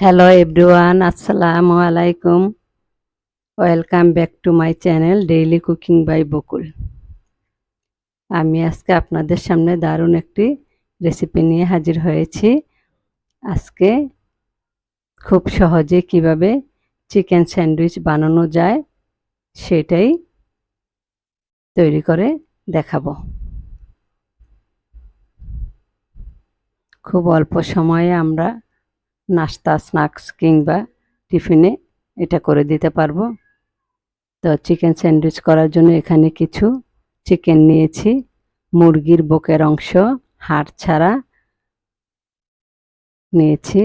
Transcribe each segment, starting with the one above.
Hello everyone আসসালামু আলাইকুম welcome back to my channel daily cooking by Bakul আমি আজকে আপনাদের সামনে দারুণ একটি রেসিপি নিয়ে হাজির হয়েছি। আজকে খুব সহজে কীভাবে চিকেন স্যান্ডউইচ বানানো যায় সেটাই তৈরি করে দেখাবো। খুব অল্প সময়ে আমরা নাস্তা স্ন্যাক্স কিংবা টিফিনে এটা করে দিতে পারব। তো চিকেন স্যান্ডউইচ করার জন্য এখানে কিছু চিকেন নিয়েছি। মুরগির বুকের অংশ, হাড় ছাড়া নিয়েছি।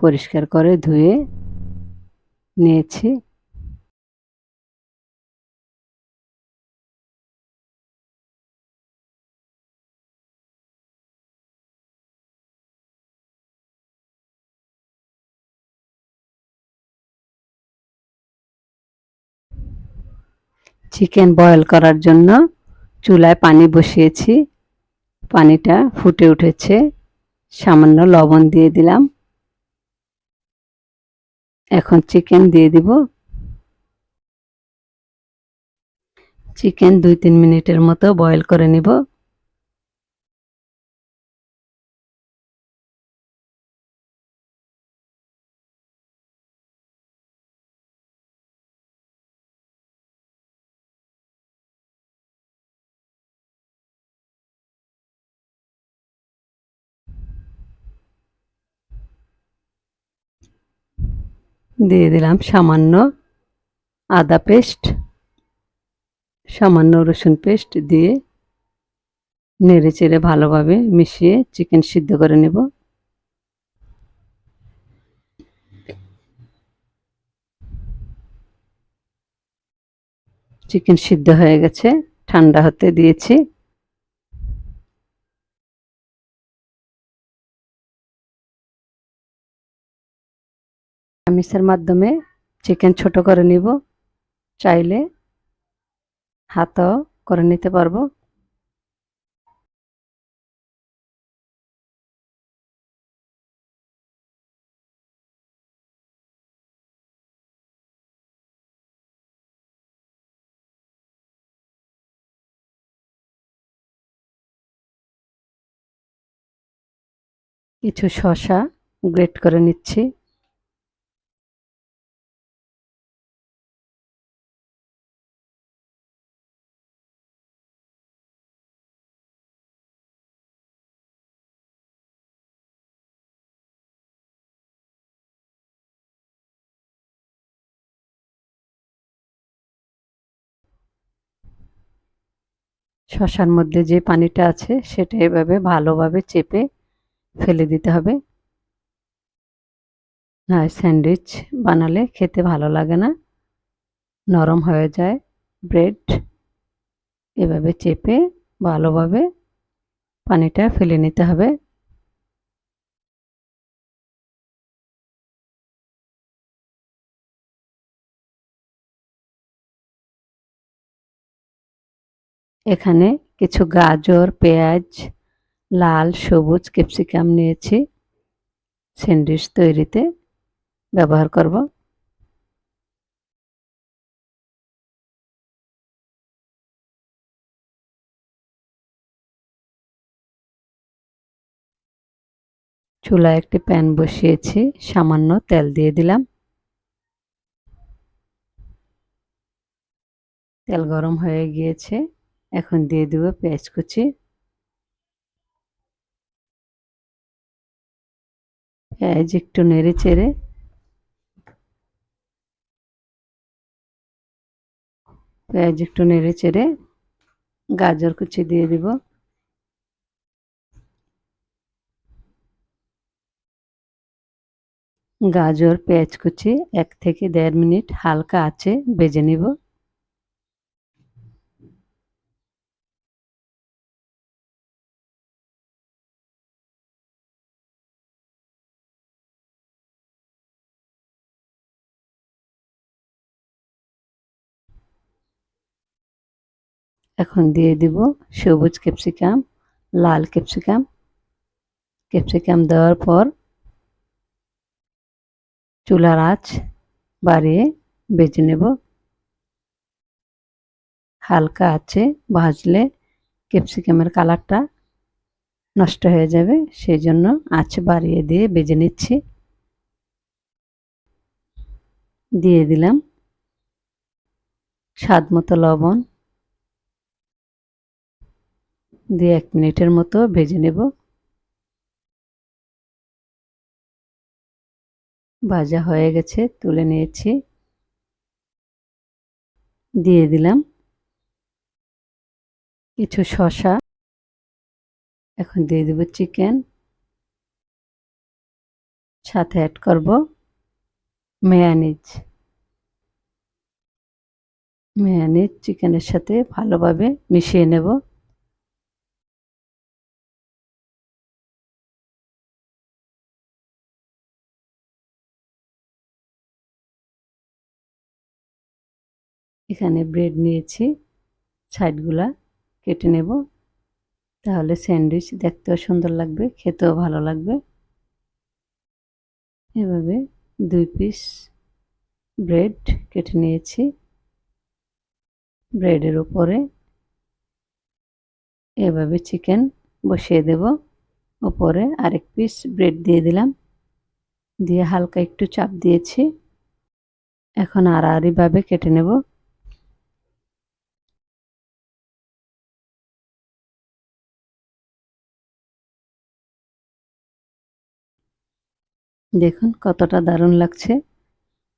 পরিষ্কার করে ধুয়ে নিয়েছি। চিকেন বয়েল করার জন্য চুলায় পানি বসিয়েছি। পানিটা ফুটে উঠেছে। সামান্য লবণ দিয়ে দিলাম। এখন চিকেন দিয়ে দিব। চিকেন দুই তিন মিনিটের মতো বয়েল করে নিব। দিলাম সামান্য আদা পেস্ট, সামান্য রসুন পেস্ট দিয়ে নেড়ে চেড়ে ভালোভাবে মিশিয়ে চিকেন সিদ্ধ করে নেব। চিকেন সিদ্ধ হয়ে গেছে, ঠান্ডা হতে দিয়েছি। চামিচের মাধ্যমে চিকেন ছোট করে নিব। চাইলে হাতও করে নিতে পারব। কিছু শশা গ্রেট করে নিচ্ছি। শশার মধ্যে যে পানিটা আছে, সেটা এভাবে ভালোভাবে চেপে ফেলে দিতে হবে। আর স্যান্ডউইচ বানালে খেতে ভালো লাগে না। নরম হয়ে যায় ব্রেড। এভাবে চেপে ভালোভাবে পানিটা ফেলে নিতে হবে। এখানে কিছু গাজর, পেঁয়াজ, লাল, সবুজ, ক্যাপসিকাম নিয়েছি। স্যান্ডউইচ তৈরিতে ব্যবহার করব। চুলায় একটি প্যান বসিয়েছি, সামান্য তেল দিয়ে দিলাম। তেল গরম হয়ে গিয়েছে। এখন দিয়ে দেবো পেঁয়াজ কুচি। পেঁয়াজ একটু নেড়ে চেড়ে। পেঁয়াজ একটু নেড়ে চেড়ে গাজর কুচি দিয়ে দিব। গাজর, পেঁয়াজ কুচি এক থেকে দেড় মিনিট হালকা আছে বেজে নিব। এখন দিয়ে দিব সবুজ ক্যাপসিকাম, লাল ক্যাপসিকাম। ক্যাপসিকাম দেওয়ার পর চুলার আঁচ বাড়িয়ে বেজে নেব। হালকা আছে ভাজলে ক্যাপসিকামের কালারটা নষ্ট হয়ে যাবে সেই জন্য আঁচ বাড়িয়ে দিয়ে বেজে নিচ্ছি। দিয়ে দিলাম স্বাদ মতো লবণ। দিয়ে এক মিনিটের মতো ভেজে নেব। ভাজা হয়ে গেছে, তুলে নিয়েছি। দিয়ে দিলাম কিছু শশা এখন দিয়ে দেব চিকেন। সাথে অ্যাড করব মেয়ানিজ মেয়ানিজ চিকেনের সাথে ভালোভাবে মিশিয়ে নেব। এখানে ব্রেড নিয়েছি। সাইডগুলা কেটে নেব। তাহলে স্যান্ডউইচ দেখতেও সুন্দর লাগবে, খেতেও ভালো লাগবে। এভাবে দুই পিস ব্রেড কেটে নিয়েছি। ব্রেডের উপরে এভাবে চিকেন বসিয়ে দেব। উপরে আরেক পিস ব্রেড দিয়ে দিলাম। দিয়ে হালকা একটু চাপ দিয়েছি। এখন আড়াআড়িভাবে কেটে নেব। দেখুন কতটা দারুণ লাগছে।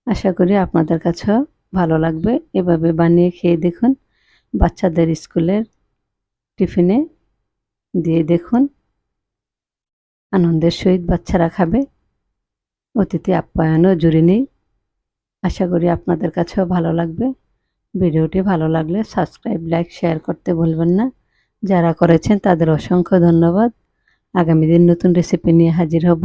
আশা করি আপনাদের কাছেও ভালো লাগবে। এভাবে বানিয়ে খেয়ে দেখুন, বাচ্চাদের স্কুলের টিফিনে দিয়ে দেখুন, আনন্দের সহিত বাচ্চারা খাবে। অতিথি আপ্যায়নও জুড়ে নেই। আশা করি আপনাদের কাছেও ভালো লাগবে। ভিডিওটি ভালো লাগলে সাবস্ক্রাইব, লাইক, শেয়ার করতে ভুলবেন না। যারা করেছেন তাদের অসংখ্য ধন্যবাদ। আগামী দিন নতুন রেসিপি নিয়ে হাজির হব।